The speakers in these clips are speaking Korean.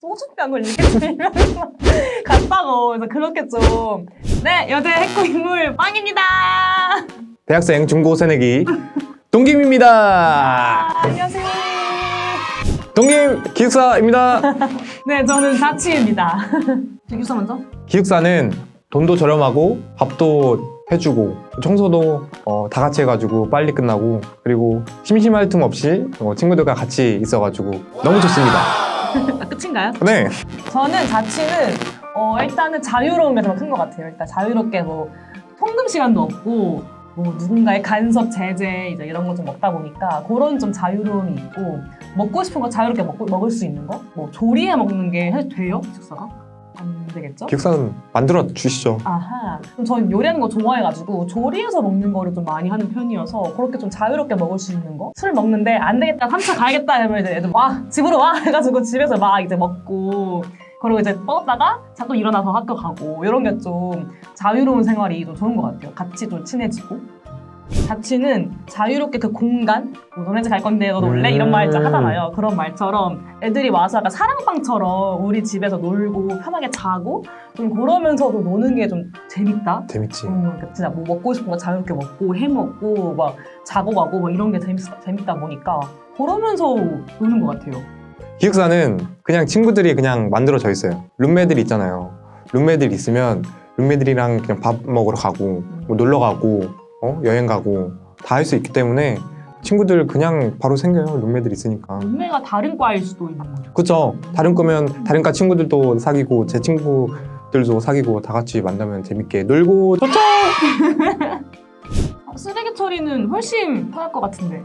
소주병을 이렇게 들면서 갔다고 그래서 그렇게 좀 네, 여대 핵고 인물 빵입니다. 대학생 중고 새내기 동김입니다. 아, 안녕하세요. 동김 기숙사입니다. 네, 저는 자치입니다. 기숙사 먼저? 기숙사는 돈도 저렴하고 밥도 해주고 청소도 어, 다 같이 해가지고 빨리 끝나고 그리고 심심할 틈 없이 어, 친구들과 같이 있어가지고 너무 좋습니다. 아, 끝인가요? 네. 저는 자취는 어, 일단은 자유로운 게더큰 것 같아요. 일단 자유롭게 뭐 통금 시간도 없고 뭐 누군가의 간섭, 제재 이제 이런 거 좀 없다 보니까 그런 좀 자유로움이 있고 먹고 싶은 거 자유롭게 먹고, 먹을 수 있는 거? 뭐 조리해 먹는 게 해도 돼요? 기숙사가? 안 되겠죠? 기숙사는 만들어 주시죠. 아하. 그럼 저는 요리하는 거 좋아해가지고 조리해서 먹는 거를 좀 많이 하는 편이어서 그렇게 좀 자유롭게 먹을 수 있는 거? 술 먹는데 안 되겠다, 3차 가야겠다 하면 이제 애들 와, 집으로 와! 해가지고 집에서 막 이제 먹고 그리고 이제 뻗었다가 자꾸 일어나서 학교 가고 이런 게 좀 자유로운 생활이 좀 좋은 것 같아요. 같이 좀 친해지고. 자취는 자유롭게 그 공간, 뭐 너네 집갈 건데 너도 올래? 이런 말 진짜 음. 하잖아요. 그런 말처럼 애들이 와서 약간 사랑방처럼 우리 집에서 놀고 편하게 자고 좀 그러면서도 노는 게 좀 재밌다. 재밌지. 음, 그러니까 진짜 뭐 먹고 싶은 거 자유롭게 먹고 해 먹고 막 자고 가고 뭐 이런 게 재밌, 재밌다 보니까 그러면서 노는 것 같아요. 기숙사는 그냥 친구들이 그냥 만들어져 있어요. 룸메들 있잖아요. 룸메들 있으면 룸메들이랑 그냥 밥 먹으러 가고 뭐 놀러 가고 어? 여행 가고 다 할 수 있기 때문에 친구들 그냥 바로 생겨요. 룸메들 있으니까. 룸메가 다른 과일 수도 있는 거죠. 그쵸? 다른 거면 다른 과 친구들도 사귀고 제 친구들도 사귀고 다 같이 만나면 재밌게 놀고 좋죠? 아, 쓰레기 처리는 훨씬 편할 것 같은데.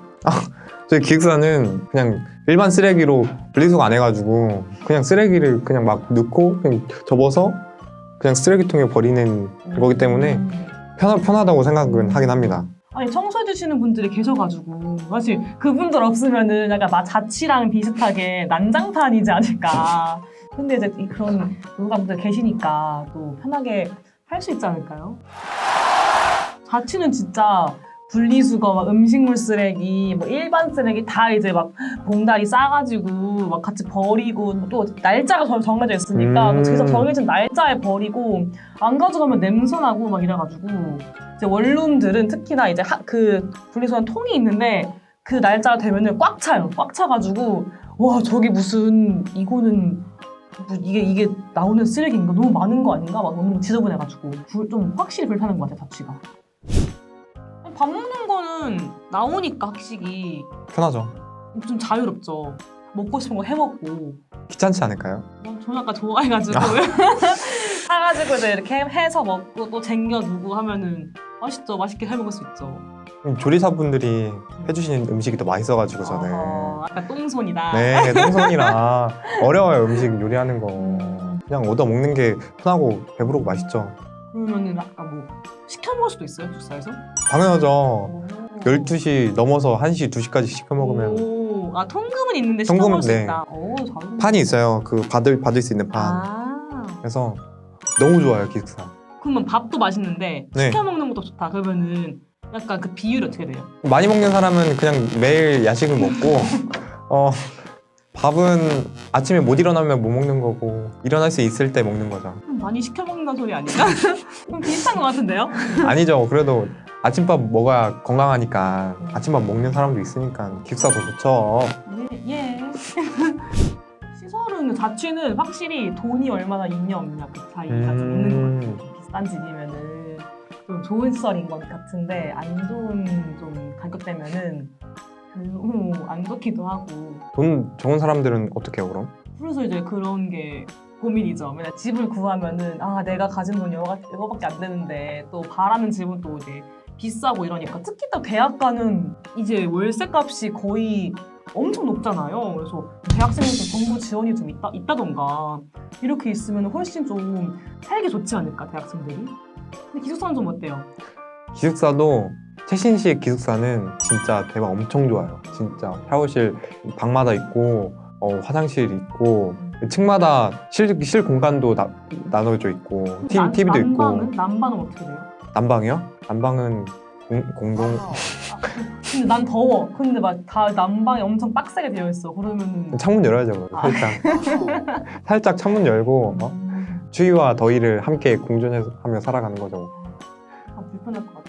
저희 기숙사는 그냥 일반 쓰레기로 분리수거 안 해가지고 그냥 쓰레기를 그냥 막 넣고 그냥 접어서 그냥 쓰레기통에 버리는 거기 때문에 음. 편하, 편하다고 생각은 하긴 합니다. 아니 청소해 주시는 분들이 계셔가지고 사실 그분들 없으면은 약간 마 자취랑 비슷하게 난장판이지 않을까. 근데 이제 이 그런 노동자분들 계시니까 또 편하게 할 수 있지 않을까요? 자취는 진짜 분리수거, 막 음식물 쓰레기, 뭐 일반 쓰레기 다 이제 막 봉다리 싸가지고 막 같이 버리고 또 날짜가 정- 정해져 있으니까 음. 그 제가 정해진 날짜에 버리고 안 가져가면 냄새나고 막 이래가지고 이제 원룸들은 특히나 이제 하- 그 분리수거 통이 있는데 그 날짜가 되면은 꽉 차요. 꽉 차가지고 와 저기 무슨 이거는 뭐 이게 이게 나오는 쓰레기인가 너무 많은 거 아닌가 막 너무 지저분해가지고 불- 좀 확실히 불편한 것 같아 자취가. 밥 먹는 거는 나오니까 확실히 편하죠. 좀 자유롭죠. 먹고 싶은 거 해 먹고. 귀찮지 않을까요? 저는 아까 좋아해가지고 사가지고 이제 이렇게 해서 먹고 또 쟁여두고 하면은 맛있죠. 맛있게 해 먹을 수 있죠. 음, 조리사분들이 해주시는 음식이 더 맛있어가지고 저는 어, 약간 똥손이다. 네 똥손이라 어려워요 음식 요리하는 거 음, 그냥 얻어 먹는 게 편하고 배부르고 맛있죠. 그러면은 아까 뭐 시켜 먹을 수도 있어요 기숙사에서? 당연하죠. 오. 12시 넘어서 1시, 2시까지 시켜 먹으면 오, 아 통금은 있는데 시켜 통금은 먹을 수 네. 있다. 오, 잘. 판이 있어요. 그 받을 받을 수 있는 판. 아, 그래서 너무 좋아요 기숙사. 그러면 밥도 맛있는데 네. 시켜 먹는 것도 좋다. 그러면은 약간 그 비율이 어떻게 돼요? 많이 먹는 사람은 그냥 매일 야식을 먹고 어 밥은 아침에 못 일어나면 못 먹는 거고 일어날 수 있을 때 먹는 거죠. 좀 많이 시켜 먹는다는 소리 아닌가? 좀 비슷한 것 같은데요? 아니죠. 그래도 아침밥 먹어야 건강하니까 아침밥 먹는 사람도 있으니까 기숙사 더 좋죠. 예. 예. 시설은 자취는 확실히 돈이 얼마나 있냐 없냐 그 차이가 좀 있는 것 같아요. 음, 좀 비싼 집이면은 좀 좋은 시설인 것 같은데 안 좋은 좀 가격대면은 별로 안 좋기도 하고 돈 좋은 사람들은 어떻게 해요 그럼? 그래서 이제 그런 게 고민이죠. 맨날 집을 구하면은 아 내가 가진 돈이 이거, 이거밖에 안 되는데 또 바라는 집은 또 이제 비싸고 이러니까 특히 또 대학가는 이제 월세값이 거의 엄청 높잖아요. 그래서 대학생들 정부 지원이 좀 있다 있다던가 이렇게 있으면 훨씬 좀 살기 좋지 않을까 대학생들이. 근데 기숙사는 좀 어때요? 기숙사도 최신식 기숙사는 진짜 대박 엄청 좋아요. 진짜 샤워실 방마다 있고 어, 화장실 있고 층마다 실, 실 공간도 나, 나눠져 있고 티, 난- TV도 있고 난방은 난방은 어떻게 돼요? 난방이요? 난방은 공, 공동 근데 난 더워. 근데 막 다 난방이 엄청 빡세게 되어 있어. 그러면은 창문 열어야죠. 뭐, 아. 살짝 살짝 창문 열고 어? 음, 추위와 더위를 함께 공존하며 살아가는 거죠. 아, 불편할 것 같아.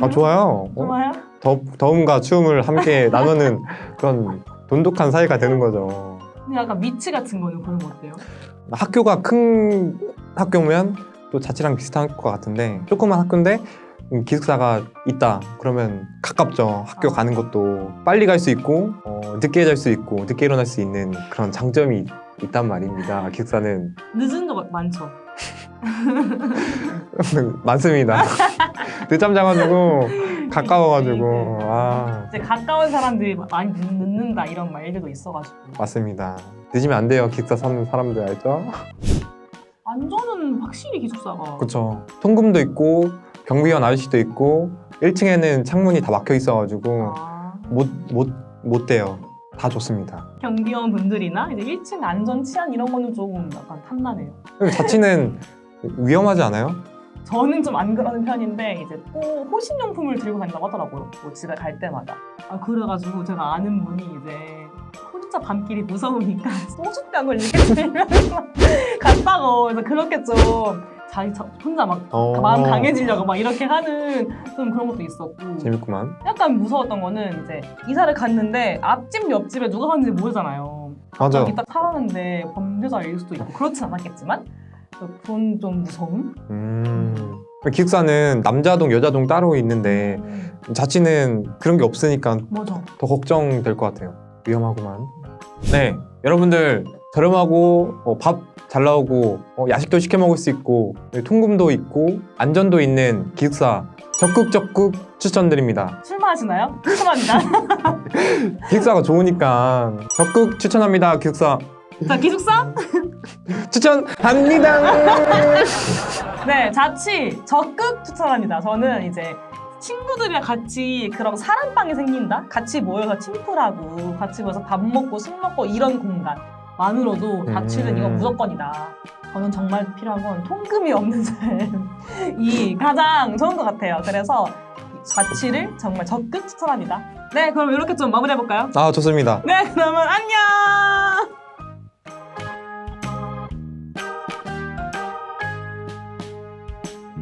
아 좋아요. 어? 좋아요? 더, 더움과 추움을 함께 나누는 그런 돈독한 사이가 되는 거죠. 근데 약간 위치 같은 거는 그런 거 어때요? 학교가 큰 학교면 또 자취랑 비슷한 것 같은데 조그만 학교인데 음, 기숙사가 있다 그러면 가깝죠 학교 아. 가는 것도 빨리 갈 수 있고 어, 늦게 잘 수 있고 늦게 일어날 수 있는 그런 장점이 있단 말입니다 기숙사는 늦은 거 많죠. 많습니다 늦잠 자가지고 가까워가지고 아 이제 가까운 사람들이 많이 늦- 늦는다 이런 말들도 있어가지고 맞습니다 늦으면 안 돼요 기숙사 사는 사람들 알죠? 안전은 확실히 기숙사가 그쵸 통금도 있고 경비원 아저씨도 있고 1층에는 창문이 다 막혀 있어가지고 아, 못, 못, 못 돼요. 다 좋습니다. 경비원 분들이나 이제 1층 안전 치안 이런 거는 조금 약간 탐나네요. 자취는 위험하지 않아요? 저는 좀 안 그러는 편인데 이제 또 호신용품을 들고 다닌다고 하더라고요. 뭐 집에 갈 때마다. 아 그래가지고 제가 아는 분이 이제 혼자 밤길이 무서우니까 소주병을 이렇게 들면서 갔다고 그래서 그렇게 좀 자기 저- 혼자 막 어. 마음 강해지려고 막 이렇게 하는 좀 그런 것도 있었고 재밌구만. 약간 무서웠던 거는 이제 이사를 갔는데 앞집 옆집에 누가 사는지 모르잖아요. 맞아. 여기 딱 살았는데 범죄자일 수도 있고 그렇진 않았겠지만 그런 좀 무서움? 음. 기숙사는 남자동, 여자동 따로 있는데 음, 자취는 그런 게 없으니까 맞아. 더 걱정될 것 같아요. 위험하구만. 네, 여러분들 저렴하고 어, 밥잘 나오고 어, 야식도 시켜 먹을 수 있고 네, 통금도 있고 안전도 있는 기숙사 적극 적극 추천드립니다. 술 마시나요? 추천합니다. 기숙사가 좋으니까 적극 추천합니다. 기숙사 자 기숙사? 추천합니다. 네 자취 적극 추천합니다. 저는 이제 친구들이랑 같이 그런 사람방이 생긴다? 같이 모여서 팀플하고 같이 모여서 밥 먹고 술 먹고 이런 공간만으로도 자취는 음. 이건 무조건이다. 저는 정말 필요한 건 통금이 없는 삶이 가장 좋은 것 같아요. 그래서 자취를 정말 적극 추천합니다. 네, 그럼 이렇게 좀 마무리해볼까요? 아 좋습니다. 네, 그러면 안녕!